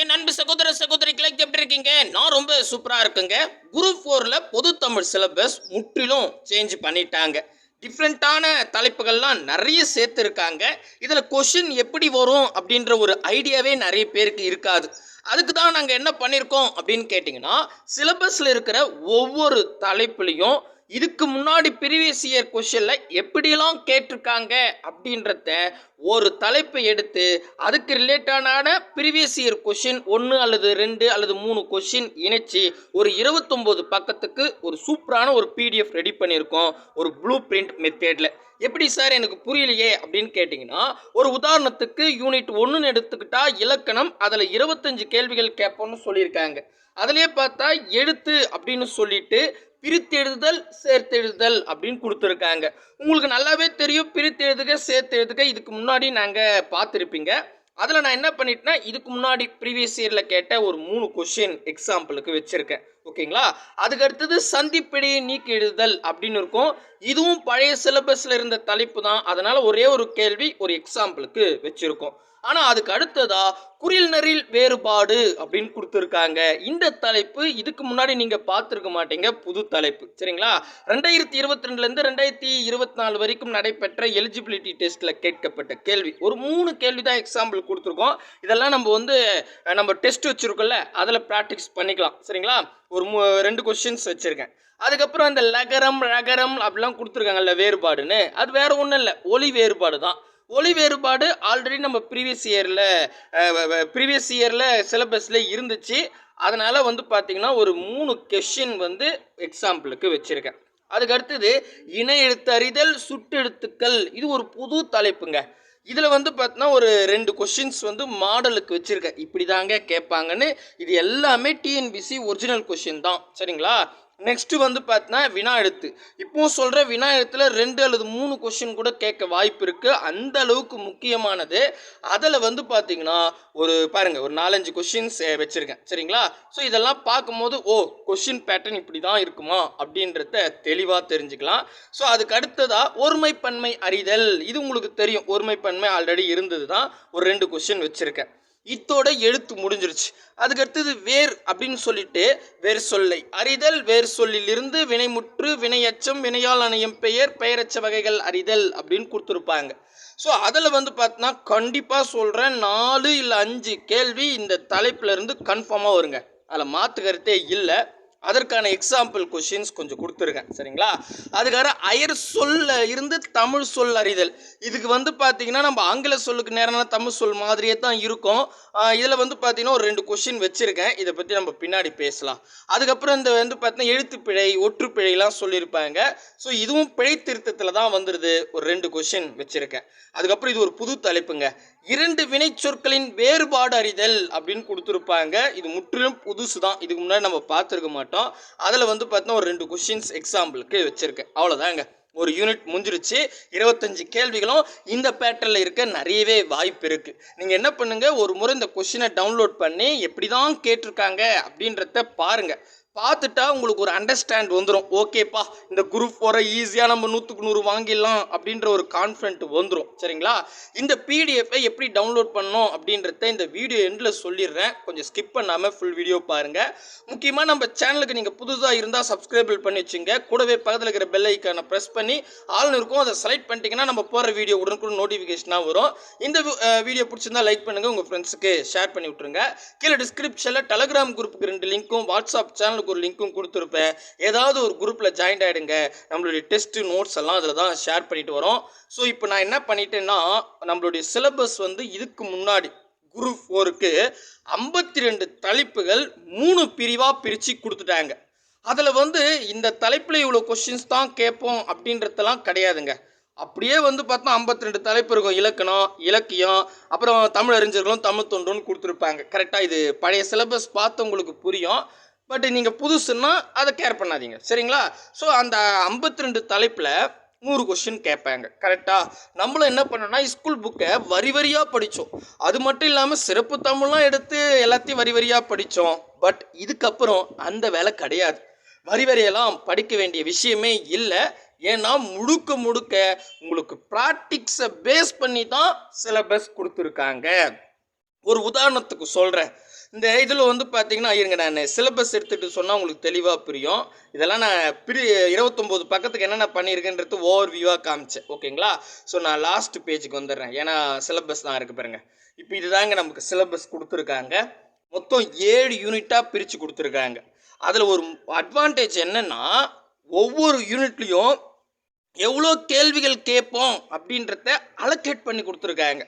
என் அன்பு சகோதர சகோதரிகளை எப்படி இருக்கீங்க? நான் ரொம்ப சூப்பராக இருக்குங்க. குரூப் ஃபோரில் பொது தமிழ் சிலபஸ் முற்றிலும் சேஞ்ச் பண்ணிட்டாங்க. டிஃப்ரெண்ட்டான தலைப்புகள்லாம் நிறைய சேர்த்துருக்காங்க இதில் கொஷின் எப்படி வரும் அப்படின்ற ஒரு ஐடியாவே நிறைய பேருக்கு இருக்காது. அதுக்கு தான் நாங்கள் என்ன பண்ணியிருக்கோம் அப்படின்னு கேட்டிங்கன்னா சிலபஸில் இருக்கிற ஒவ்வொரு தலைப்புலேயும் இதுக்கு முன்னாடி ப்ரீவியஸ் இயர் கொஷனில் எப்படியெல்லாம் கேட்டிருக்காங்க அப்படின்றத ஒரு தலைப்பை எடுத்து அதுக்கு ரிலேட்டடான ப்ரீவியஸ் இயர் கொஷின் ஒன்று அல்லது ரெண்டு அல்லது மூணு கொஷின் இணைச்சி ஒரு இருபத்தொம்போது பக்கத்துக்கு ஒரு சூப்பரான ஒரு பிடிஎஃப் ரெடி பண்ணியிருக்கோம். ஒரு ப்ளூ பிரிண்ட் மெத்தேடில் எப்படி சார் எனக்கு புரியலையே அப்படின்னு கேட்டிங்கன்னா ஒரு உதாரணத்துக்கு யூனிட் ஒன்றுன்னு எடுத்துக்கிட்டா இலக்கணம் அதில் இருபத்தஞ்சு கேள்விகள் கேட்போம்னு சொல்லியிருக்காங்க. அதிலே பார்த்தா எழுத்து அப்படின்னு சொல்லிட்டு பிரித்தெழுதுதல் சேர்த்தெழுதுதல் அப்படின்னு கொடுத்துருக்காங்க. உங்களுக்கு நல்லாவே தெரியும் பிரித்தெழுதுக சேர்த்தெழுதுக இதுக்கு முன்னாடி நாங்கள் பார்த்துருப்பீங்க. அதில் நான் என்ன பண்ணிட்டேன்னா இதுக்கு முன்னாடி ப்ரீவியஸ் இயரில் கேட்ட ஒரு மூணு கொஷின் எக்ஸாம்பிளுக்கு வச்சுருக்கேன். ஓகேங்களா அதுக்கு அடுத்தது சந்திப்பிடையை நீக்கி எழுதுதல் அப்படின்னு இருக்கும். இதுவும் பழைய சிலபஸில் இருந்த தலைப்பு தான். அதனால் ஒரே ஒரு கேள்வி ஒரு எக்ஸாம்பிளுக்கு வச்சுருக்கோம். ஆனால் அதுக்கு அடுத்ததா குறில்நரில் வேறுபாடு அப்படின்னு கொடுத்துருக்காங்க. இந்த தலைப்பு இதுக்கு முன்னாடி நீங்கள் பார்த்துருக்க மாட்டீங்க புது தலைப்பு. சரிங்களா? ரெண்டாயிரத்தி இருபத்தி ரெண்டுலேருந்து ரெண்டாயிரத்தி இருபத்தி நாலு வரைக்கும் நடைபெற்ற எலிஜிபிலிட்டி டெஸ்ட்டில் கேட்கப்பட்ட கேள்வி. ஒரு மூணு கேள்வி தான் எக்ஸாம்பிள் கொடுத்துருக்கோம். இதெல்லாம் நம்ம வந்து நம்ம டெஸ்ட் வச்சுருக்கோம்ல அதில் ப்ராக்டிஸ் பண்ணிக்கலாம். சரிங்களா? ஒரு மூ ரெண்டு கொஸ்டின்ஸ் வச்சுருக்கேன். அதுக்கப்புறம் அந்த லகரம் ரகரம் அப்படிலாம் கொடுத்துருக்காங்கல்ல வேறுபாடுன்னு. அது வேற ஒன்றும் இல்லை ஒலி வேறுபாடு தான். ஒளி வேறுபாடு ஆல்ரெடி நம்ம ப்ரீவியஸ் இயரில் ப்ரீவியஸ் இயரில் சிலபஸில் இருந்துச்சு. அதனால் வந்து பார்த்திங்கன்னா ஒரு மூணு கொஷின் வந்து எக்ஸாம்பிளுக்கு வச்சுருக்கேன். அதுக்கு அடுத்தது இணை எழுத்தறிதல் சுட்டெழுத்துக்கள் இது ஒரு புது தலைப்புங்க. இதில் வந்து பார்த்தீங்கன்னா ஒரு ரெண்டு கொஷின்ஸ் வந்து மாடலுக்கு வச்சுருக்கேன். இப்படி தாங்க கேட்பாங்கன்னு இது எல்லாமே டிஎன்பிசி ஒரிஜினல் கொஷின் தான். சரிங்களா? நெக்ஸ்ட் வந்து பார்த்தீங்கன்னா வினா எழுத்து. இப்போவும் சொல்கிற வினா எழுத்தில் ரெண்டு அல்லது மூணு கொஷின் கூட கேட்க வாய்ப்பு இருக்குது அந்த அளவுக்கு முக்கியமானது. அதில் வந்து பார்த்தீங்கன்னா ஒரு பாருங்கள் ஒரு நாலஞ்சு கொஷின்ஸ் வச்சுருக்கேன். சரிங்களா? ஸோ இதெல்லாம் பார்க்கும்போது ஓ கொஷின் பேட்டர்ன் இப்படி தான் இருக்குமா? அப்படின்றத தெளிவாக தெரிஞ்சுக்கலாம். ஸோ அதுக்கு அடுத்ததாக ஒருமைப்பன்மை அறிதல். இது உங்களுக்கு தெரியும். ஒருமைப்பன்மை ஆல்ரெடி இருந்தது தான் ஒரு ரெண்டு கொஷின் வச்சுருக்கேன். இத்தோட எழுத்து முடிஞ்சிருச்சு. அதுக்கடுத்தது வேர் அப்படின்னு சொல்லிட்டு வேர் சொல்லை. அறிதல் வேர் சொல்லிலிருந்து வினைமுற்று வினையச்சம் வினையால் அணையும் பெயர் பெயரச்ச வகைகள் அறிதல் அப்படின்னு கொடுத்துருப்பாங்க. ஸோ அதில் வந்து பார்த்தோன்னா கண்டிப்பாக சொல்கிறேன் நாலு இல்லை அஞ்சு கேள்வி இந்த தலைப்பில் இருந்து கன்ஃபார்மாக வருங்க. அதில் மாற்று கருத்தே இல்லை. அதற்கான எக்ஸாம்பிள் கொஷின்ஸ் கொஞ்சம் கொடுத்துருக்கேன் சரிங்களா? அதுக்காக அயர் சொல்ல இருந்து தமிழ் சொல் அறிதல். இதுக்கு வந்து பார்த்தீங்கன்னா நம்ம ஆங்கில சொல்லுக்கு நேரான தமிழ் சொல் மாதிரியே தான் இருக்கும். இதில் வந்து பார்த்தீங்கன்னா ஒரு ரெண்டு கொஷின் வச்சுருக்கேன். இதை பற்றி நம்ம பின்னாடி பேசலாம். அதுக்கப்புறம் இந்த வந்து பார்த்தீங்கன்னா எழுத்துப்பிழை ஒற்றுப்பிழைலாம் சொல்லியிருப்பாங்க. ஸோ இதுவும் பிழை திருத்தத்தில் தான் வந்துடுது ஒரு ரெண்டு கொஷின் வச்சுருக்கேன். அதுக்கப்புறம் இது ஒரு புது தலைப்புங்க. இரண்டு வினைச்சொற்களின் வேறுபாடு அறிதல் அப்படின்னு கொடுத்துருப்பாங்க. இது முற்றிலும் புதுசு தான் இதுக்கு முன்னாடி நம்ம பார்த்துருக்க மாட்டோம். அதில் வந்து பார்த்தோன்னா ஒரு ரெண்டு கொஷின்ஸ் எக்ஸாம்பிளுக்கு வச்சுருக்கேன். அவ்வளோதாங்க ஒரு யூனிட் முடிஞ்சிருச்சு. இருபத்தஞ்சு கேள்விகளும் இந்த பேட்டர்னில் இருக்க நிறையவே வாய்ப்பு இருக்குது நீங்கள் என்ன பண்ணுங்கள் ஒரு முறை இந்த கொஷினை டவுன்லோட் பண்ணி எப்படி தான் கேட்டிருக்காங்க அப்படின்றத பாருங்கள் பார்த்துட்டா உங்களுக்கு ஒரு அண்டர்ஸ்டாண்ட் வந்துடும் ஓகேப்பா இந்த குரூப் போகிற ஈஸியாக நம்ம நூற்றுக்கு நூறு வாங்கிடலாம் அப்படின்ற ஒரு கான்ஃபிடென்ட் வந்துடும் சரிங்களா? இந்த பிடிஎஃப்பை எப்படி டவுன்லோட் பண்ணணும் அப்படின்றத இந்த வீடியோ எண்டில் சொல்லிடுறேன். கொஞ்சம் ஸ்கிப் பண்ணாமல் ஃபுல் வீடியோ பாருங்கள் முக்கியமாக நம்ம சேனலுக்கு நீங்கள் புதுசாக இருந்தால் சப்ஸ்கிரைபிள் பண்ணி வச்சுங்க. கூடவே பக்கத்தில் இருக்கிற பெல் ஐக்கானை ப்ரெஸ் பண்ணி ஆள்னு இருக்கும் அதை செலக்ட் பண்ணிட்டீங்கன்னா நம்ம போகிற வீடியோ உடனுக்குடன் நோட்டிஃபிகேஷனாக வரும். இந்த வீடியோ பிடிச்சிருந்தா லைக் பண்ணுங்கள் உங்கள் ஃப்ரெண்ட்ஸுக்கு ஷேர் பண்ணி விட்ருங்க கீழே டிஸ்கிரிப்ஷனில் டெலகிராம் குரூப்புக்கு ரெண்டு லிங்க்கும் வாட்ஸ்அப் சேனல் சேனலுக்கு ஒரு லிங்க்கும் கொடுத்துருப்பேன். ஏதாவது ஒரு குரூப்பில் ஜாயின் ஆகிடுங்க நம்மளுடைய டெஸ்ட்டு நோட்ஸ் எல்லாம் அதில் தான் ஷேர் பண்ணிட்டு வரோம். ஸோ இப்போ நான் என்ன பண்ணிட்டேன்னா நம்மளுடைய சிலபஸ் வந்து இதுக்கு முன்னாடி குரூப் ஃபோருக்கு ஐம்பத்தி ரெண்டு தலைப்புகள் மூணு பிரிவாக பிரித்து கொடுத்துட்டாங்க. அதில் வந்து இந்த தலைப்பில் இவ்வளோ கொஷின்ஸ் தான் கேட்போம் அப்படின்றதெல்லாம் கிடையாதுங்க. அப்படியே வந்து பார்த்தா ஐம்பத்தி ரெண்டு தலைப்பு இருக்கும். இலக்கணம் இலக்கியம் அப்புறம் தமிழ் அறிஞர்களும் தமிழ் தொண்டுன்னு கொடுத்துருப்பாங்க கரெக்டாக இது பழைய சிலபஸ் பார்த்து உங்களுக்கு புரியும். பட் நீங்கள் புதுசுன்னா அதை கேர் பண்ணாதீங்க. சரிங்களா? ஸோ அந்த ஐம்பத்தி ரெண்டு தலைப்பில் நூறு கொஷின் கேட்பாங்க. கரெக்டாக நம்மளும் என்ன பண்ணோம்னா ஸ்கூல் புக்கை வரி வரியாக படித்தோம் அது மட்டும் இல்லாமல் சிறப்பு தமிழ்லாம் எடுத்து எல்லாத்தையும் வரி வரியாக படித்தோம் பட் இதுக்கப்புறம் அந்த வேலை கிடையாது. வரி வரியெல்லாம் படிக்க வேண்டிய விஷயமே இல்லை. ஏன்னா முழுக்க முழுக்க உங்களுக்கு ப்ராக்டிக்ஸை பேஸ் பண்ணி தான் சிலபஸ் கொடுத்துருக்காங்க. ஒரு உதாரணத்துக்கு சொல்கிறேன் இந்த இதில் வந்து பார்த்தீங்கன்னா இருங்க நான் சிலபஸ் எடுத்துகிட்டு சொன்னால் உங்களுக்கு தெளிவாக புரியும். இதெல்லாம் நான் பிரி இருபத்தொம்போது பக்கத்துக்கு என்னென்ன பண்ணியிருக்கேன்றது ஓவர் வியூவாக காமிச்சேன். ஓகேங்களா? ஸோ நான் லாஸ்ட் பேஜுக்கு வந்துடுறேன். ஏன்னா சிலபஸ் தான் இருக்குது பாருங்க. இப்போ இதுதாங்க நமக்கு சிலபஸ் கொடுத்துருக்காங்க. மொத்தம் ஏழு யூனிட்டாக பிரித்து கொடுத்துருக்காங்க. அதில் ஒரு அட்வான்டேஜ் என்னென்னா ஒவ்வொரு யூனிட்லேயும் எவ்வளோ கேள்விகள் கேட்போம் அப்படின்றத அலோகேட் பண்ணி கொடுத்துருக்காங்க.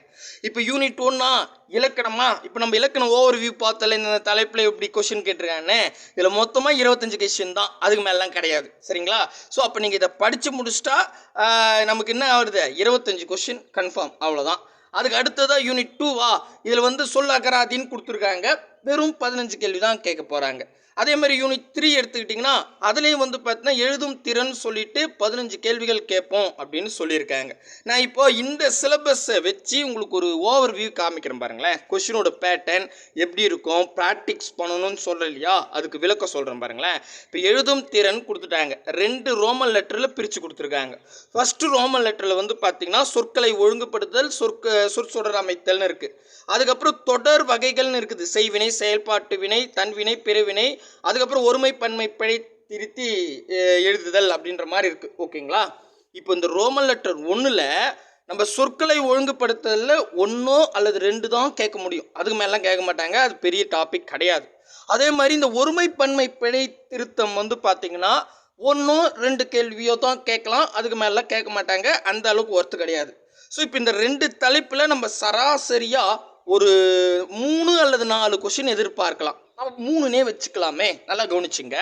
இப்போ யூனிட் ஒன்னா இலக்கணமா? இப்போ நம்ம இலக்கணம் ஓவர் வியூ பார்த்தால இந்த தலைப்பில் இப்படி கொஷின் கேட்டிருக்காங்கன்னு இதில் மொத்தமாக இருபத்தஞ்சு கொஷின் தான். அதுக்கு மேலாம் கிடையாது. சரிங்களா? ஸோ அப்போ நீங்கள் இதை படித்து முடிச்சிட்டா நமக்கு என்ன ஆகுது இருபத்தஞ்சு கொஷின் கன்ஃபார்ம் அவ்வளோதான் அதுக்கு அடுத்ததாக யூனிட் டூவா இதில் வந்து சொல் அகராதின்னு கொடுத்துருக்காங்க. வெறும் பதினஞ்சு கேள்வி தான் கேட்க போகிறாங்க அதே மாதிரி யூனிட் த்ரீ எடுத்துக்கிட்டிங்கன்னா அதுலேயும் வந்து பார்த்தீங்கன்னா எழுதும் திறன் சொல்லிட்டு பதினஞ்சு கேள்விகள் கேட்போம் அப்படின்னு சொல்லியிருக்காங்க. நான் இப்போ இந்த சிலபஸை வச்சு உங்களுக்கு ஒரு ஓவர் வியூ காமிக்கிறேன் பாருங்களேன். கொஷினோட பேட்டர்ன் எப்படி இருக்கும் ப்ராக்டிக்ஸ் பண்ணணும்னு சொல்லலையா? அதுக்கு விளக்கம் சொல்கிறேன் பாருங்களேன். இப்போ எழுதும் திறன் கொடுத்துட்டாங்க. ரெண்டு ரோமன் லெட்டரில் பிரித்து கொடுத்துருக்காங்க. ஃபஸ்ட்டு ரோமன் லெட்டரில் வந்து பார்த்தீங்கன்னா சொற்களை ஒழுங்குபடுத்துதல் சொற்க சொற்சொடர் அமைத்தல்னு இருக்குது அதுக்கப்புறம் தொடர் வகைகள்னு இருக்குது. செய்வினை செயல்பாட்டு வினை தன்வினை பிறவினை அதுக்கப்புறம் ஒருமைப்பன்மை பிழை திருத்தி எழுதுதல் அப்படின்ற மாதிரி இருக்குது ஓகேங்களா? இப்போ இந்த ரோமன் லெட்டர் ஒன்றில் நம்ம சொற்களை ஒழுங்குபடுத்துதலில் ஒன்றோ அல்லது ரெண்டு தான் கேட்க முடியும். அதுக்கு மேலாம் கேட்க மாட்டாங்க. அது பெரிய டாபிக் கிடையாது. அதே மாதிரி இந்த ஒருமைப்பன்மை பிழை திருத்தம் வந்து பார்த்தீங்கன்னா ஒன்றும் ரெண்டு கேள்வியோ தான் கேட்கலாம். அதுக்கு மேலாம் கேட்க மாட்டாங்க. அந்த அளவுக்கு ஒர்த்து கிடையாது. ஸோ இப்போ இந்த ரெண்டு தலைப்பில் நம்ம சராசரியாக ஒரு மூணு அல்லது நாலு கொஷின் எதிர்பார்க்கலாம். நம்ம மூணுனே வச்சுக்கலாமே. நல்லா கவனிச்சுங்க.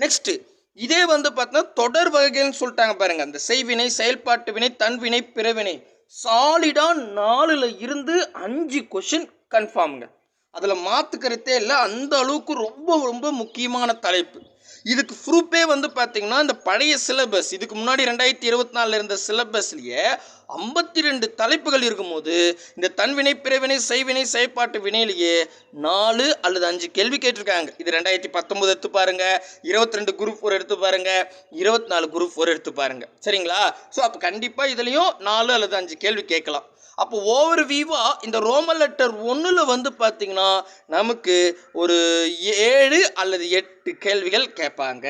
நெக்ஸ்ட்டு இதே வந்து பார்த்தீங்கன்னா தொடர் வகைகள்னு சொல்லிட்டாங்க பாருங்க. அந்த செய்வினை செயல்பாட்டு வினை தன்வினை பிறவினை. சாலிடாக நாலில் இருந்து அஞ்சு கொஷின் கன்ஃபார்முங்க அதில் மாற்றுக்கிறதே இல்லை. அந்த அளவுக்கு ரொம்ப ரொம்ப முக்கியமான தலைப்பு. இதுக்கு ப்ரூஃபே வந்து பார்த்தீங்கன்னா இந்த பழைய சிலபஸ் இதுக்கு முன்னாடி ரெண்டாயிரத்தி இருபத்தி நாலில் இருந்த சிலபஸ்லேயே ஐம்பத்தி ரெண்டு தலைப்புகள் இருக்கும்போது இந்த தன்வினை பிறவினை செய்வினை செயற்பாட்டு வினையிலேயே நாலு அல்லது அஞ்சு கேள்வி கேட்டிருக்காங்க. இது ரெண்டாயிரத்தி பத்தொம்போது எடுத்து பாருங்க. இருபத்தி ரெண்டு குரூப் ஃபோர் எடுத்து பாருங்க. இருபத்தி நாலு குரூப் ஃபோர் எடுத்து பாருங்க. சரிங்களா? ஸோ அப்போ கண்டிப்பாக இதுலேயும் நாலு அல்லது அஞ்சு கேள்வி கேட்கலாம். அப்போ ஓவர் வியூவாக இந்த ரோம லெட்டர் ஒன்றில் வந்து பார்த்தீங்கன்னா நமக்கு ஒரு ஏழு அல்லது எட்டு கேள்விகள் கேட்பாங்க.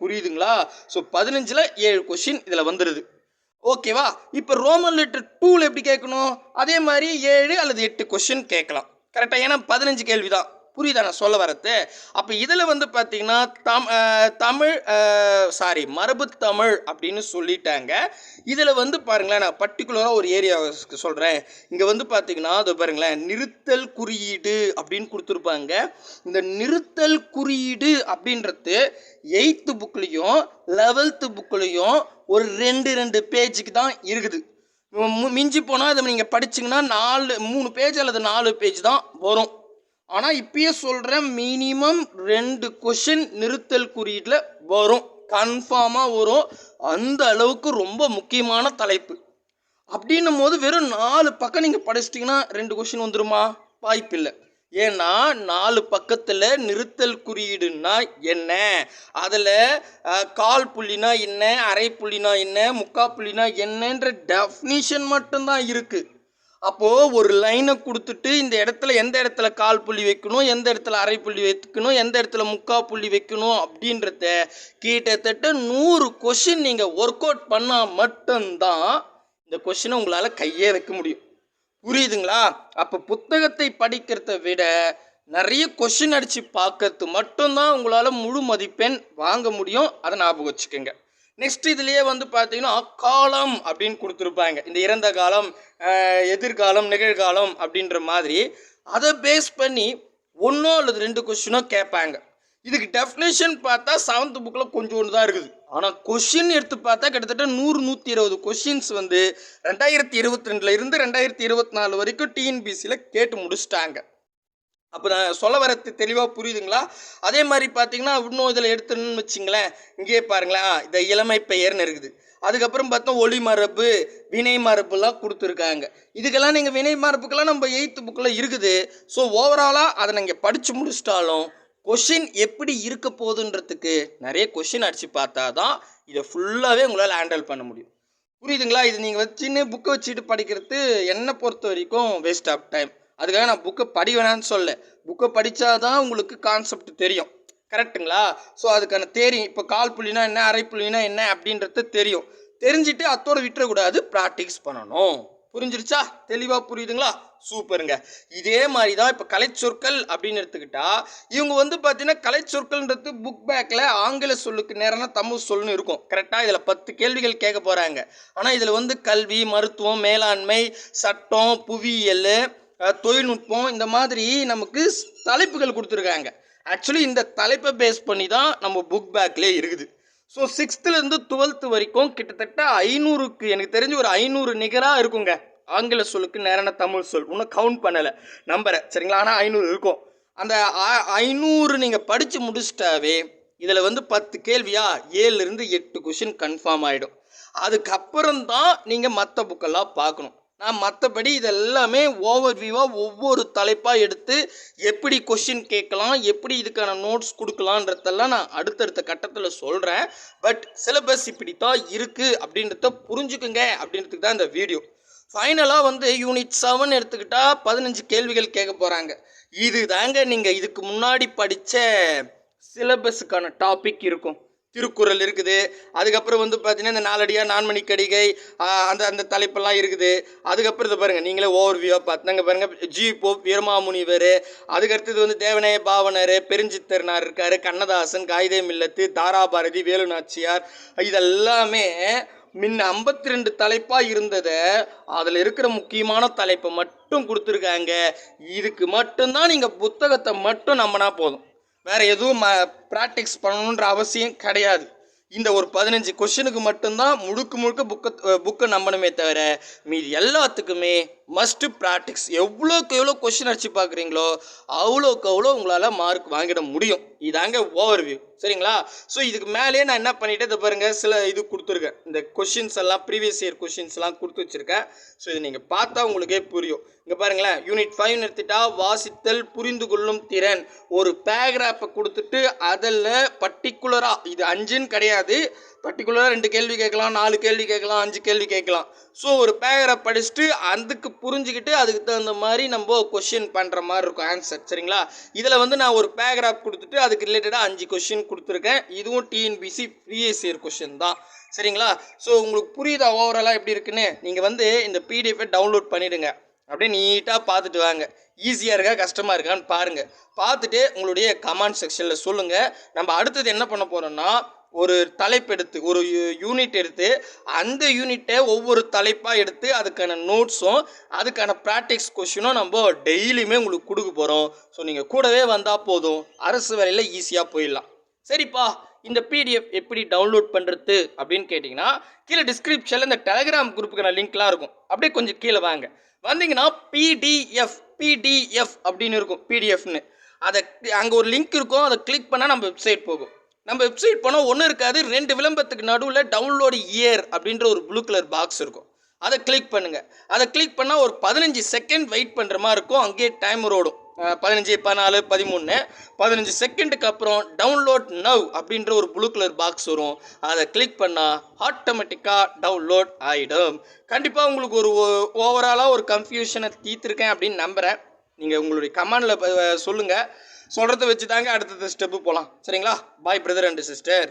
புரியுதுங்களா? ஸோ பதினஞ்சில் ஏழு கொஷின் இதில் வந்துடுது ஓகேவா? இப்போ ரோமன் லெட்டர் டூவில் எப்படி கேட்கணும்? அதே மாதிரி ஏழு அல்லது எட்டு கொஷின் கேட்கலாம். கரெக்டாக ஏன்னா பதினஞ்சு கேள்வி தான் புரியுதா நான் சொல்ல வரது? அப்போ இதில் வந்து பார்த்தீங்கன்னா தம் தமிழ் சாரி மரபு தமிழ் அப்படின்னு சொல்லிட்டாங்க. இதில் வந்து பாருங்களேன் நான் பர்டிகுலராக ஒரு ஏரியாவுக்கு சொல்கிறேன் இங்கே வந்து பார்த்தீங்கன்னா அது பாருங்களேன் நிறுத்தல் குறியீடு அப்படின்னு கொடுத்துருப்பாங்க. இந்த நிறுத்தல் குறியீடு அப்படின்றது எயித்து புக்லேயும் லெவல்த்து புக்லேயும் ஒரு ரெண்டு ரெண்டு பேஜுக்கு தான் இருக்குது. மிஞ்சி போனால் அதை நீங்கள் படிச்சிங்கன்னா நாலு மூணு பேஜ் அல்லது நாலு பேஜ் தான் வரும். ஆனால் இப்பயே சொல்கிறேன் மினிமம் ரெண்டு கொஷின் நிறுத்தல் குறியீட்டில் வரும். கன்ஃபார்மாக வரும். அந்த அளவுக்கு ரொம்ப முக்கியமான தலைப்பு. அப்படின்னும் போது வெறும் நாலு பக்கம் நீங்கள் படிச்சிட்டிங்கன்னா ரெண்டு கொஷின் வந்துருமா? வாய்ப்பில்லை. ஏன்னா நாலு பக்கத்தில் நிறுத்தல் குறியீடுன்னா என்ன? அதில் கால் புள்ளினா என்ன? அரை புள்ளினா என்ன? முக்கா புள்ளினா என்னன்ற டெஃபினிஷன் மட்டும்தான் இருக்குது அப்போது ஒரு லைனை கொடுத்துட்டு இந்த இடத்துல எந்த இடத்துல கால் புள்ளி வைக்கணும் எந்த இடத்துல அரை புள்ளி வைக்கணும் எந்த இடத்துல முக்கா புள்ளி வைக்கணும் அப்படின்றத கிட்டத்தட்ட நூறு கொஷின் நீங்கள் ஒர்க் அவுட் பண்ணால் மட்டும்தான் இந்த கொஷினை உங்களால் கையே வைக்க முடியும். புரியுதுங்களா? அப்போ புத்தகத்தை படிக்கிறத விட நிறைய கொஷின் அடித்து பார்க்கறது மட்டும்தான் உங்களால் முழு மதிப்பெண் வாங்க முடியும். அதை ஞாபகம் வச்சுக்கோங்க. நெக்ஸ்ட் இதுலேயே வந்து பார்த்தீங்கன்னா காலம் அப்படின்னு கொடுத்துருப்பாங்க. இந்த இறந்த காலம் எதிர்காலம் நிகழ்காலம் அப்படின்ற மாதிரி அதை பேஸ் பண்ணி ஒன்றோ அல்லது ரெண்டு கொஷினோ கேட்பாங்க. இதுக்கு டெஃபினேஷன் பார்த்தா செவன்த் புக்கில் கொஞ்சோண்டு தான் இருக்குது. ஆனால் கொஷின் எடுத்து பார்த்தா கிட்டத்தட்ட நூறு நூற்றி இருபது கொஷின்ஸ் வந்து ரெண்டாயிரத்தி இருபத்தி ரெண்டுல இருந்து ரெண்டாயிரத்தி இருபத்தி நாலு வரைக்கும் டிஎன்பிசியில் கேட்டு முடிச்சிட்டாங்க. அப்போ நான் சொல்ல வரது தெளிவாக புரியுதுங்களா? அதே மாதிரி பார்த்தீங்கன்னா இன்னும் இதில் எடுத்துன்னு வச்சிங்களேன். இங்கேயே பாருங்களேன். இந்த இளமை பெயர்னு இருக்குது. அதுக்கப்புறம் பார்த்தா ஒளி மரபு வினை மரபுலாம் கொடுத்துருக்காங்க. இதுக்கெல்லாம் நீங்கள் வினை மரபுக்கெல்லாம் நம்ம எயித்து புக்கில் இருக்குது. ஸோ ஓவராலாக அதை நீங்கள் படித்து முடிச்சிட்டாலும் கொஷின் எப்படி இருக்க போகுதுன்றதுக்கு நிறைய கொஷின் அடித்து பார்த்தா தான் இதை ஃபுல்லாகவே உங்களால் ஹேண்டில் பண்ண முடியும். புரியுதுங்களா? இது நீங்கள் வச்சுன்னு புக்கை வச்சுட்டு படிக்கிறது என்னை பொறுத்த வரைக்கும் வேஸ்ட் ஆஃப் டைம் அதுக்காக நான் புக்கை படி வேணான்னு சொல்ல புக்கை படித்தாதான் உங்களுக்கு கான்செப்ட் தெரியும். கரெக்ட்டுங்களா ஸோ அதுக்கான தேரி இப்போ கால் புள்ளினா என்ன அரை புள்ளினா என்ன அப்படின்றது தெரியும். தெரிஞ்சுட்டு அத்தோடு விட்டுறக்கூடாது. ப்ராக்டிஸ் பண்ணணும். புரிஞ்சிருச்சா? தெளிவாக புரியுதுங்களா? சூப்பருங்க இதே மாதிரி தான் இப்போ கலைச்சொற்கள் அப்படின்னு எடுத்துக்கிட்டா இவங்க வந்து பார்த்தீங்கன்னா கலைச்சொற்கள்ன்றது புக் பேக்கில் ஆங்கில சொல்லுக்கு நேரம்னா தமிழ் சொல்லுன்னு இருக்கும். கரெக்டாக இதில் பத்து கேள்விகள் கேட்க போகிறாங்க ஆனால் இதில் வந்து கல்வி மருத்துவம் மேலாண்மை சட்டம் புவியியல் தொழில்நுட்பம் இந்த மாதிரி நமக்கு தலைப்புகள் கொடுத்துருக்காங்க. ஆக்சுவலி இந்த தலைப்பை பேஸ் பண்ணி தான் நம்ம புக் பேக்லேயே இருக்குது. ஸோ சிக்ஸ்த்துலேருந்து டுவெல்த்து வரைக்கும் கிட்டத்தட்ட ஐநூறுக்கு எனக்கு தெரிஞ்சு ஒரு ஐநூறு நிகராக இருக்குங்க. ஆங்கில சொல்லுக்கு நேரான தமிழ் சொல். இன்னும் கவுண்ட் பண்ணலை. நம்பரை சரிங்களா? ஆனால் ஐநூறு இருக்கும். அந்த ஐநூறு நீங்கள் படித்து முடிச்சிட்டாவே இதில் வந்து பத்து கேள்வியா? ஏழுலேருந்து எட்டு கொஷின் கன்ஃபார்ம் ஆகிடும் அதுக்கப்புறம் தான் நீங்கள் மற்ற புக்கெல்லாம் பார்க்கணும். நான் மற்றபடி இதெல்லாமே ஓவர் வியூவாக ஒவ்வொரு தலைப்பாக எடுத்து எப்படி கொஷின் கேட்கலாம் எப்படி இதுக்கான நோட்ஸ் கொடுக்கலான்றதெல்லாம் நான் அடுத்தடுத்த கட்டத்தில் சொல்கிறேன் பட் சிலபஸ் இப்படி தான் இருக்குது அப்படின்றத புரிஞ்சுக்குங்க அப்படின்றதுக்கு தான் இந்த வீடியோ ஃபைனலாக வந்து யூனிட் செவன் எடுத்துக்கிட்டால் பதினஞ்சு கேள்விகள் கேட்க போகிறாங்க இது தாங்க நீங்கள் இதுக்கு முன்னாடி படித்த சிலபஸுக்கான டாபிக் இருக்கும். திருக்குறள் இருக்குது. அதுக்கப்புறம் வந்து பார்த்தீங்கன்னா இந்த நாலடியாக நான்மணி கடிகை அந்த அந்த தலைப்பெல்லாம் இருக்குது. அதுக்கப்புறம் இதை பாருங்கள் நீங்களே ஓவர் வியூவாக பார்த்தாங்க பாருங்கள் ஜி. போ வீரமாமுனிவர் அதுக்கடுத்தது வந்து தேவநேய பாவனர் பெருஞ்சித்தரனார் இருக்கார் கண்ணதாசன் காகிதே மில்லத்து தாராபாரதி வேலு நாச்சியார் இதெல்லாமே முன்ன ஐம்பத்தி ரெண்டு தலைப்பாக இருந்ததை அதில் இருக்கிற முக்கியமான தலைப்பை மட்டும் கொடுத்துருக்காங்க. இதுக்கு மட்டும்தான் நீங்கள் புத்தகத்தை மட்டும் நம்பினா போதும். வேறு எதுவும் ப்ராக்டிக்ஸ் பண்ணணுன்ற அவசியம் கிடையாது. இந்த ஒரு பதினஞ்சு கொஷனுக்கு மட்டும்தான் முழுக்க முழுக்க புக்கை புக்கை நம்பணுமே தவிர மீதி எல்லாத்துக்குமே மஸ்ட்டு ப்ராக்டிக்ஸ் எவ்வளோக்கு எவ்வளோ கொஷின் அடிச்சு பார்க்குறீங்களோ அவ்வளோக்கு அவ்வளோ உங்களால் மார்க் வாங்கிட முடியும். இதாங்க ஓவர் வியூ சரிங்களா? ஸோ இதுக்கு மேலேயே நான் என்ன பண்ணிட்டேன்? இதை பாருங்கள் சில இது கொடுத்துருக்கேன். இந்த கொஷின்ஸ் எல்லாம் ப்ரீவியஸ் இயர் கொஷின்ஸ்லாம் கொடுத்து வச்சுருக்கேன். ஸோ இதை நீங்கள் பார்த்தா உங்களுக்கே புரியும். இங்கே பாருங்களேன் யூனிட் ஃபைவ் எடுத்துட்டா வாசித்தல் புரிந்து கொள்ளும் திறன். ஒரு பேராகிராஃபை கொடுத்துட்டு அதில் பர்டிகுலராக இது அஞ்சுன்னு கிடையாது. பர்டிகுலராக ரெண்டு கேள்வி கேட்கலாம் நாலு கேள்வி கேட்கலாம் அஞ்சு கேள்வி கேட்கலாம். ஸோ ஒரு பேரை படிச்சுட்டு அதுக்கு புரிஞ்சுக்கிட்டு அதுக்கு தகுந்த மாதிரி நம்ம கொஷின் பண்ணுற மாதிரி இருக்கும் ஆன்சர் சரிங்களா? இதில் வந்து நான் ஒரு பேராகிராஃப் கொடுத்துட்டு அதுக்கு ரிலேட்டடாக அஞ்சு கொஷின் கொடுத்துருக்கேன். இதுவும் டிஎன்பிசி பிஎஸ்சிஆர் கொஷின் தான் சரிங்களா? ஸோ உங்களுக்கு புரியுதா ஓவராலாக எப்படி இருக்குன்னு? நீங்கள் வந்து இந்த பிடிஎஃபை டவுன்லோட் பண்ணிவிடுங்க அப்படியே நீட்டாக பார்த்துட்டு வாங்க. ஈஸியாக இருக்கா கஷ்டமாக இருக்கான்னு பாருங்கள் பார்த்துட்டு உங்களுடைய கமெண்ட் செக்ஷனில் சொல்லுங்கள் நம்ம அடுத்தது என்ன பண்ண போகிறோம்னா ஒரு தலைப்பு எடுத்து ஒரு யூனிட் எடுத்து அந்த யூனிட்டை ஒவ்வொரு தலைப்பாக எடுத்து அதுக்கான நோட்ஸும் அதுக்கான ப்ராக்டிக்ஸ் கொஷினும் நம்ம டெய்லியுமே உங்களுக்கு கொடுக்க போகிறோம் ஸோ நீங்கள் கூடவே வந்தால் போதும். அரசு வேலையில் ஈஸியாக போயிடலாம். சரிப்பா. இந்த பிடிஎஃப் எப்படி டவுன்லோட் பண்ணுறது அப்படின்னு கேட்டிங்கன்னா கீழே டிஸ்கிரிப்ஷனில் இந்த டெலகிராம் குரூப்புக்கான லிங்க்லாம் இருக்கும். அப்படியே கொஞ்சம் கீழே வாங்க. வந்தீங்கன்னா பிடிஎஃப் பிடிஎஃப் அப்படின்னு இருக்கும் பிடிஎஃப்னு அதை அங்கே ஒரு லிங்க் இருக்கும். அதை கிளிக் பண்ணால் நம்ம வெப்சைட் போகும். நம்ம வெப்சைட் போனால் ஒன்றும் இருக்காது ரெண்டு விளம்பரத்துக்கு நடுவில் டவுன்லோடு இயர் அப்படின்ற ஒரு ப்ளூ கலர் பாக்ஸ் இருக்கும். அதை கிளிக் பண்ணுங்கள் அதை கிளிக் பண்ணால் ஒரு பதினஞ்சு செகண்ட் வெயிட் பண்ணுற மாதிரி இருக்கும். அங்கேயே டைமர் ஓடும். பதினஞ்சு பதினாலு பதிமூணு. பதினஞ்சு செகண்டுக்கு அப்புறம் டவுன்லோட் நவ் அப்படின்ற ஒரு ப்ளூ கலர் பாக்ஸ் வரும். அதை கிளிக் பண்ணால் ஆட்டோமேட்டிக்காக டவுன்லோட் ஆகிடும் கண்டிப்பாக உங்களுக்கு ஒரு ஓவராலாக ஒரு கன்ஃபியூஷனை தீர்த்துருக்கேன் அப்படின்னு நம்புகிறேன் நீங்கள் உங்களுடைய கமெண்டில் சொல்லுங்கள் சொல்கிறத வச்சு தாங்க அடுத்தடுத்த ஸ்டெப்பு போகலாம் சரிங்களா? பாய் பிரதர் அண்ட் சிஸ்டர்